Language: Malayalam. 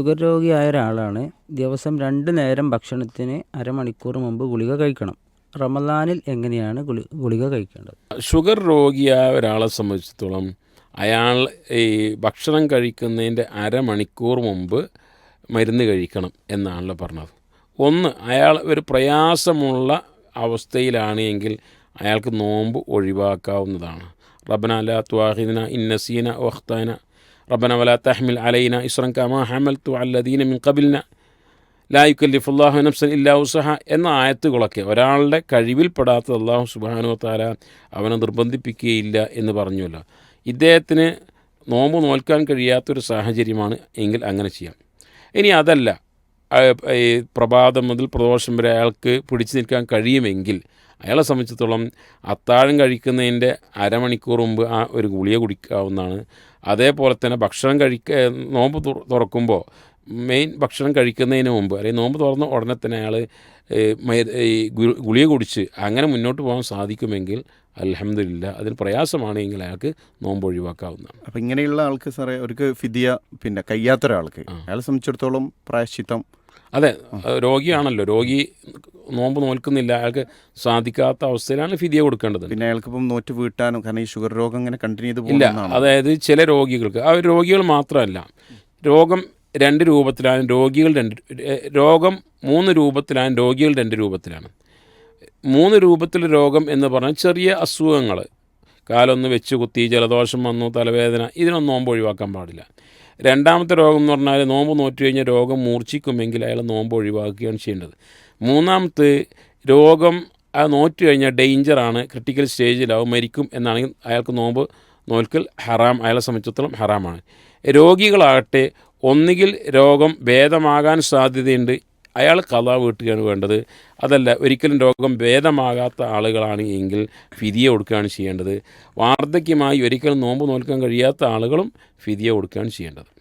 ഷുഗർ രോഗിയായ ഒരാളാണ്. ദിവസം രണ്ട് നേരം ഭക്ഷണത്തിന് അരമണിക്കൂർ മുമ്പ് ഗുളിക കഴിക്കണം. റമദാനിൽ എങ്ങനെയാണ് ഗുളി ഗുളിക കഴിക്കേണ്ടത്? ഷുഗർ രോഗിയായ ഒരാളെ സംബന്ധിച്ചിടത്തോളം അയാൾ ഈ ഭക്ഷണം കഴിക്കുന്നതിന്റെ അരമണിക്കൂർ മുമ്പ് മരുന്ന് കഴിക്കണം എന്നാണല്ലോ പറഞ്ഞത്. ഒന്ന് അയാൾ ഒരു പ്രയാസമുള്ള അവസ്ഥയിലാണ് എങ്കിൽ അയാൾക്ക് നോമ്പ് ഒഴിവാക്കാവുന്നതാണ്. റബ്ബന അല ത്വാഹിദിന ഇന്നസീന വഖ്താന റബന വല തഹ്മിൽ അലൈന ഇസ്രം കമാ ഹമൽ തു അല്ലദീന മിൻ കബിൽന ലാ യുക്കല്ലിഫുല്ലാഹു നഫ്സൻ ഇല്ലാ ഉസഹ എന്ന ആയത്തുകളൊക്കെ ഒരാളുടെ കഴിവിൽപ്പെടാത്തത് അള്ളാഹു സുബാനു താല അവനെ നിർബന്ധിപ്പിക്കുകയില്ല എന്ന് പറഞ്ഞുവല്ലോ. ഇദ്ദേഹത്തിന് നോമ്പ് നോൽക്കാൻ കഴിയാത്തൊരു സാഹചര്യമാണ് എങ്കിൽ അങ്ങനെ ചെയ്യാം. ഇനി അതല്ല. ഈ പ്രഭാതം മുതൽ പ്രദോഷം വരെ അയാൾക്ക് പിടിച്ചു നിൽക്കാൻ കഴിയുമെങ്കിൽ അയാളെ സംബന്ധിച്ചിടത്തോളം അത്താഴം കഴിക്കുന്നതിന്റെ അരമണിക്കൂർ മുമ്പ് ആ ഒരു ഗുളിക കുടിക്കാവുന്നതാണ്. അതേപോലെ തന്നെ ഭക്ഷണം കഴിക്ക നോമ്പ് തുറ- തുറക്കുമ്പോൾ മെയിൻ ഭക്ഷണം കഴിക്കുന്നതിന് മുമ്പ് അല്ലെങ്കിൽ നോമ്പ് തുറന്ന ഉടനെ തന്നെ അയാൾ ഈ ഗുളിക കുടിച്ച് അങ്ങനെ മുന്നോട്ട് പോകാൻ സാധിക്കുമെങ്കിൽ അലഹമില്ല അതിന് പ്രയാസമാണെങ്കിൽ അയാൾക്ക് നോമ്പ് ഒഴിവാക്കാവുന്നതാണ്. അപ്പം ഇങ്ങനെയുള്ള ആൾക്ക് സാറേ അവർക്ക് ഫിദിയ പിന്നെ കഴിയാത്ത ഒരാൾക്ക് അയാളെ സംബന്ധിച്ചിടത്തോളം പ്രായശ്ചിത്തം അതെ രോഗിയാണല്ലോ. രോഗി നോമ്പ് നോൽക്കുന്നില്ല. അയാൾക്ക് സാധിക്കാത്ത അവസ്ഥയിലാണ് ഫിദിയ കൊടുക്കേണ്ടത്. പിന്നെ അയാൾക്ക് ഇപ്പം നോറ്റ് വീട്ടാനും കാരണം ഈ ഷുഗർ രോഗം ഇങ്ങനെ കണ്ടിന്യൂ ചെയ്ത് ഇല്ല അതായത് ചില രോഗികൾക്ക് ആ രോഗികൾ മാത്രമല്ല രോഗം രണ്ട് രൂപത്തിലാണ് രോഗികൾ രണ്ട് രോഗം മൂന്ന് രൂപത്തിലാണ് രോഗികൾ രണ്ട് രൂപത്തിലാണ്. മൂന്ന് രൂപത്തിൽ രോഗം എന്ന് പറഞ്ഞാൽ ചെറിയ അസുഖങ്ങൾ കാലൊന്ന് വെച്ച് കുത്തി ജലദോഷം വന്നു തലവേദന ഇതിനൊന്നും നോമ്പ് ഒഴിവാക്കാൻ പാടില്ല. രണ്ടാമത്തെ രോഗം എന്ന് പറഞ്ഞാൽ നോമ്പ് നോറ്റു കഴിഞ്ഞാൽ രോഗം മൂർച്ഛിക്കുമെങ്കിൽ അയാൾ നോമ്പ് ഒഴിവാക്കുകയാണ് ചെയ്യേണ്ടത്. മൂന്നാമത്തെ രോഗം ആ നോറ്റു കഴിഞ്ഞാൽ ഡേഞ്ചറാണ് ക്രിട്ടിക്കൽ സ്റ്റേജിലാവും മരിക്കും എന്നാണെങ്കിൽ അയാൾക്ക് നോമ്പ് നോൽക്കൽ ഹറാം അയാളെ സംബന്ധിച്ചിടത്തോളം ഹറാമാണ്. രോഗികളാകട്ടെ ഒന്നുകിൽ രോഗം ഭേദമാകാൻ സാധ്യതയുണ്ട് അയാൾ കഥ വീട്ടുകയാണ് വേണ്ടത്. അതല്ല ഒരിക്കലും രോഗം ഭേദമാകാത്ത ആളുകളാണ് എങ്കിൽ ഫിതിയ കൊടുക്കുകയാണ് ചെയ്യേണ്ടത്. വാർദ്ധക്യമായി ഒരിക്കലും നോമ്പ് നോൽക്കാൻ കഴിയാത്ത ആളുകളും ഫിതിയ കൊടുക്കുകയാണ് ചെയ്യേണ്ടത്.